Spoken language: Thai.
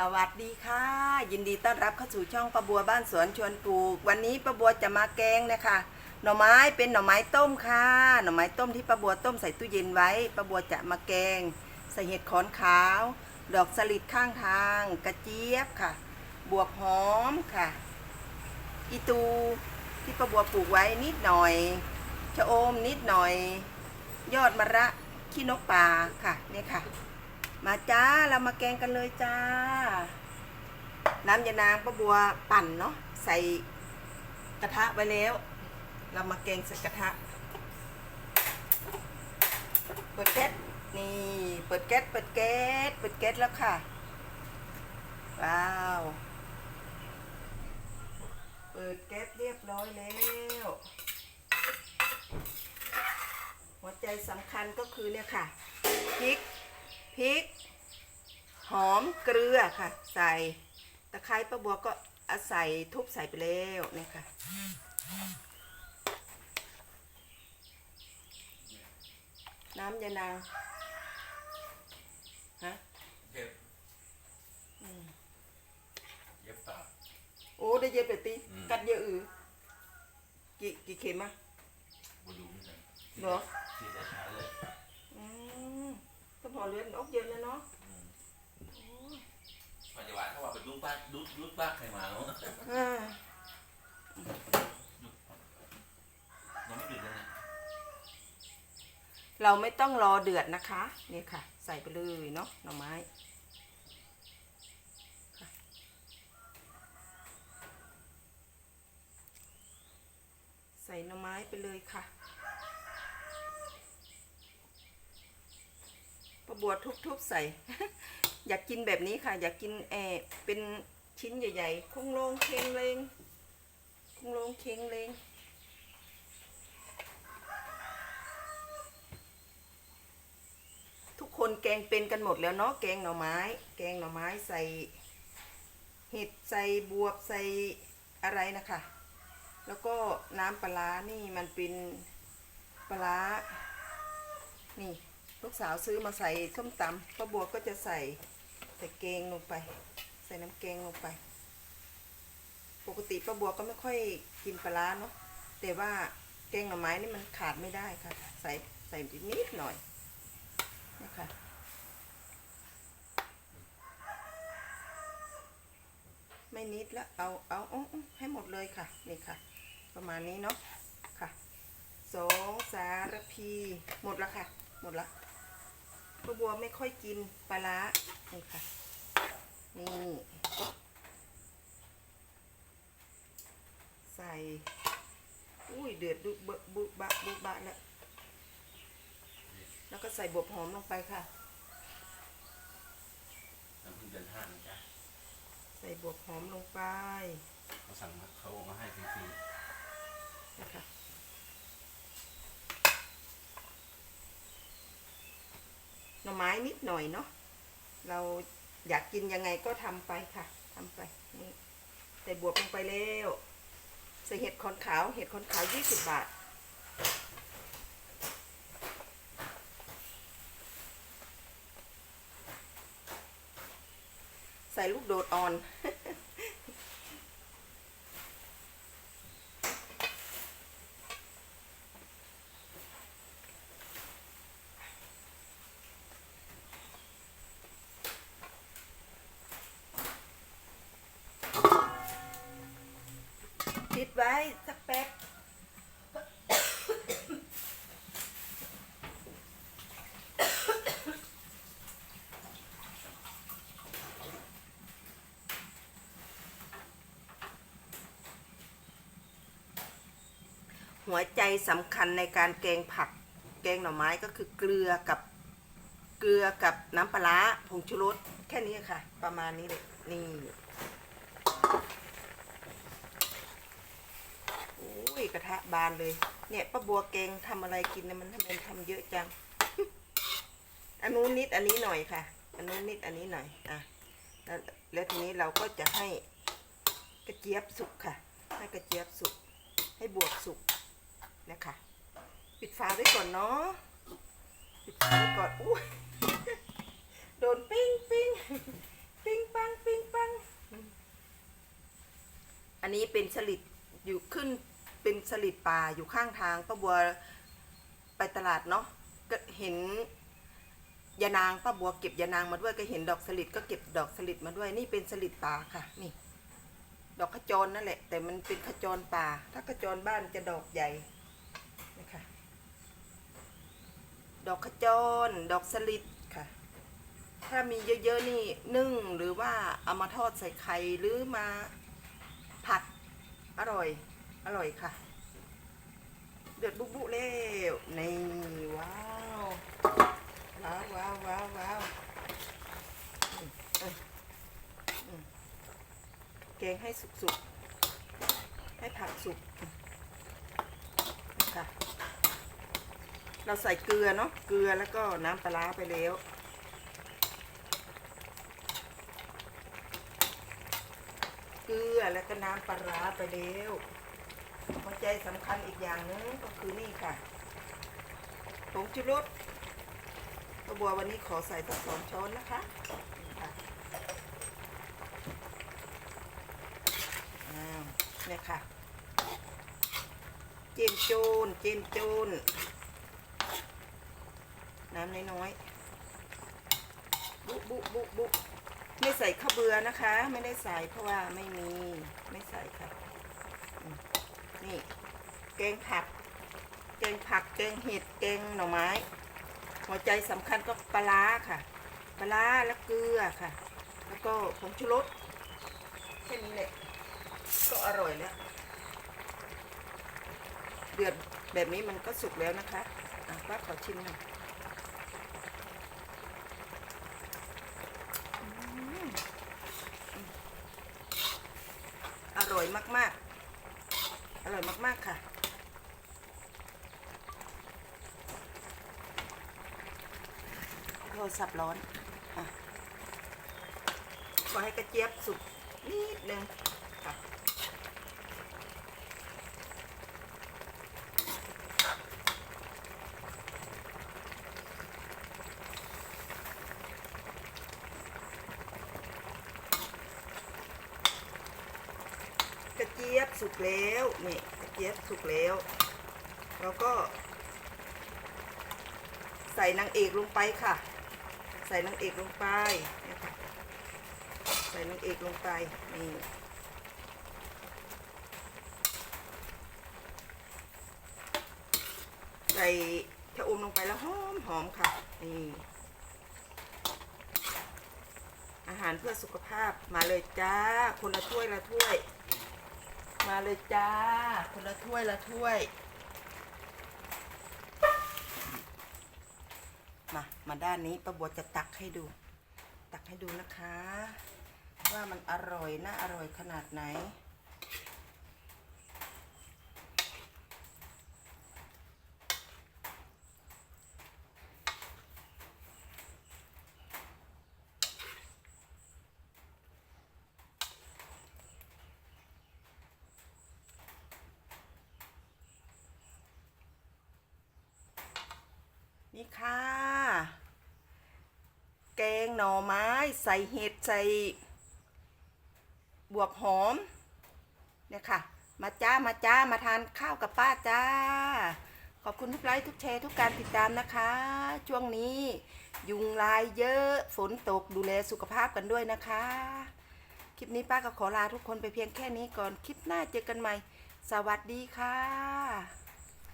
สวัสดีค่ะ ยินดีต้อนรับเข้าสู่ช่องประบัวบ้านสวนชวนปลูก วันนี้ประบัวจะมาแกงนะคะ หน่อไม้เป็นหน่อไม้ต้มค่ะ หน่อไม้ต้มที่ประบัวต้มใส่ตู้เย็นไว้ประบัวจะมาแกง ใส่เห็ดขอนขาว ดอกสลิดข้างทาง กระเจี๊ยบค่ะ บวบหอมค่ะ อีตูที่ประบัวปลูกไว้นิดหน่อยชะอมนิดหน่อย ยอดมะระขี้นกป่าค่ะนี่ค่ะ มาจ้าเรามาแกงกันเลยจ้า น้ำยานางป้าบัวปั่นเนาะใส่กระทะไว้แล้ว เรามาแกงใส่กระทะ เปิดแก๊สนี่ เปิดแก๊สเปิดแก๊สเปิดแก๊สแล้วค่ะ ว้าว เปิดแก๊สเรียบร้อยแล้วหัวใจสำคัญก็คือเนี่ยค่ะพริก พริก หอมเกลือค่ะ ใส่ตะไคร้ป้าบัวก็เอาใส่ทุบใส่ไปแล้วเนี่ยค่ะน้ำยานางฮะเย็บอืมเย็บปากโอ้ได้เย็บไปตีอืมกัดเยอะอือกี่กี่เข็มอะบดูนี่เลยเหรอที่จะช้าเลยอืม ก็พอเลือดออกเยอะแล้วเนาะปัจจุบันเขาว่าเป็นลูกบ้านลูกลูกบ้านใครมาเนาะอ่ายังไม่หยุดเลยนะเราไม่ต้องรอเดือดนะคะนี่ค่ะ ใส่ไปเลยเนาะหน่อไม้ค่ะใส่หน่อไม้ไปเลยค่ะ ประบัวทุบๆใส่ อยากกินแบบนี้ค่ะ อยากกินแออเป็นชิ้นใหญ่ๆคงโลงเค็งเลงคงโลงเค็งเลงทุกคนแกงเป็นกันหมดแล้วเนาะแกงหน่อไม้ แกงหน่อไม้ใส่เห็ดใส่บวบใส่อะไรนะคะ แล้วก็น้ำปลานี่มันเป็นปลานี่ ลูกสาวซื้อมาใส่ส้มตำป้าบัวก็จะใส่ใส่แกงลงไป ใส่น้ำแกงลงไป ปกติป้าบัวก็ไม่ค่อยกินปลาร้าเนาะแต่ว่าแกงหน่อไม้นี่มันขาดไม่ได้ค่ะ ใส่ใส่นิดหน่อยนะคะไม่นิดแล้วเอาเอาอให้หมดเลยค่ะนี่ค่ะ ประมาณนี้เนาะค่ะสองสารพีหมดแล้วค่ะ หมดละ ป้าบัวไม่ค่อยกินปลาร้านี่ค่ะ นี่ใส่ อุ้ยเดือดดุบะบุบะบุบะแล้วแล้วก็ใส่บวบหอมลงไปค่ะ น้ำพึ่งเดือนห้านะจ๊ะใส่บวบหอมลงไป เขาสั่งมาเขาเอามาให้ฟรีนะคะ หน่อไม้นิดหน่อยเนาะเราอยากกินยังไงก็ทำไปค่ะทำไปนี่ใส่บวบลงไปแล้วใส่เห็ดขอนขาว เห็ดขอนขาวยี่สิบบาทใส่ลูกโดดอ่อน ปิดไว้สักแป๊บหัวใจสำคัญในการแกงผัก แกงหน่อไม้ก็คือเกลือกับเกลือกับน้ำปลาผงชูรสแค่นี้ค่ะ ประมาณนี้เลยนี่ กระทะบานเลย เนี่ยป้าบัวเกงทำอะไรกินเนี่ยมันทำไมทำเยอะจัง อันนู้นนิดอันนี้หน่อยค่ะ อันนู้นนิดอันนี้หน่อยอะแล้แล้วทีนี้เราก็จะให้กระเจี๊ยบสุกค่ะ ให้กระเจี๊ยบสุก ให้บวกสุกนะคะ ปิดฝาไว้ก่อนเนาะ ปิดฝาไว้ก่อน อุ้ยโดนปิ้งปิ้งปิ้งปังปิ้งปัง อันนี้เป็นสลิดอยู่ขึ้น เป็นสลิดป่าอยู่ข้างทางป้าบัวไปตลาดเนาะก็เห็นยานางป้าบัวเก็บยานางมาด้วยก็เห็นดอกสลิดก็เก็บดอกสลิดมาด้วย นี่เป็นสลิดป่าค่ะ นี่ ดอกขจรนั่นแหละ แต่มันเป็นขจรป่า ถ้าขจรบ้านจะดอกใหญ่นะคะดอกขจร ดอกสลิดค่ะ ถ้ามีเยอะๆนี่นึ่งหรือว่าเอามาทอดใส่ไข่หรือมาผัดอร่อย อร่อยค่ะ เดือดบุบุๆแล้วนี่ว้าวว้าวว้าวว้าวว้าวแกงให้สุกๆ ให้ผักสุกค่ะ เราใส่เกลือเนาะเกลือแล้วก็น้ำปลาไปแล้วเกลือแล้วก็น้ำปลาร้าไปแล้ว หัวใจสำคัญอีกอย่างหนึงก็คือนี่ค่ะผงชูรสกระบัววันนี้ขอใส่ตั้งสองช้อนนะคะนี่ค่ะเนี่ยค่ะ เจมโจนเจมโจนน้ำน้อยๆ บุบุบุบุไม่ใส่ข้าวเบือนะคะ ไม่ได้ใส่เพราะว่าไม่มี ไม่ใส่ค่ะ แกงผัก แกงผัก แกงเห็ด แกงหน่อไม้ หัวใจสำคัญก็ปลาร้าค่ะ ปลาร้าแล้วเกลือค่ะ แล้วก็ผงชูรสแค่นี้แหละ ก็อร่อยแล้ว เดือดแบบนี้มันก็สุกแล้วนะคะอะป้าขอชิมหน่อยอร่อยมาก ๆ อร่อยมาก ๆ ค่ะ โท รศัพท์ร้อนอะขอให้กระเจี๊ยบสุกนิดนึงค่ะกระเจี๊ยบสุกแล้วนี่กระเจี๊ยบสุกแล้ว แล้วก็ ใส่นางเอกลงไปค่ะ ใส่นางเอกลงไปเนี่ยค่ะใส่นางเอกลงไปนี่ใส่ชะอมลงไปแล้วหอมหอมค่ะนี่อาหารเพื่อสุขภาพมาเลยจ้า คนละถ้วยละถ้วย มาเลยจ้า คนละถ้วยละถ้วย มา มาด้านนี้ป้าบัวจะตักให้ดู ตักให้ดูนะคะ ว่ามันอร่อยน่าอร่อยขนาดไหน นี่ค่ะ หน่อไม้ ใส่เห็ดใส่บวบหอมเนี่ยค่ะ มาจ้ามาจ้ามาทานข้าวกับป้าจ้า ขอบคุณทุกไลค์ทุกแชร์ทุกการติดตามนะคะ ช่วงนี้ ยุงลายเยอะฝนตกดูแลสุขภาพกันด้วยนะคะ คลิปนี้ป้าก็ขอลาทุกคนไปเพียงแค่นี้ก่อน คลิปหน้าเจอกันใหม่ สวัสดีค่ะ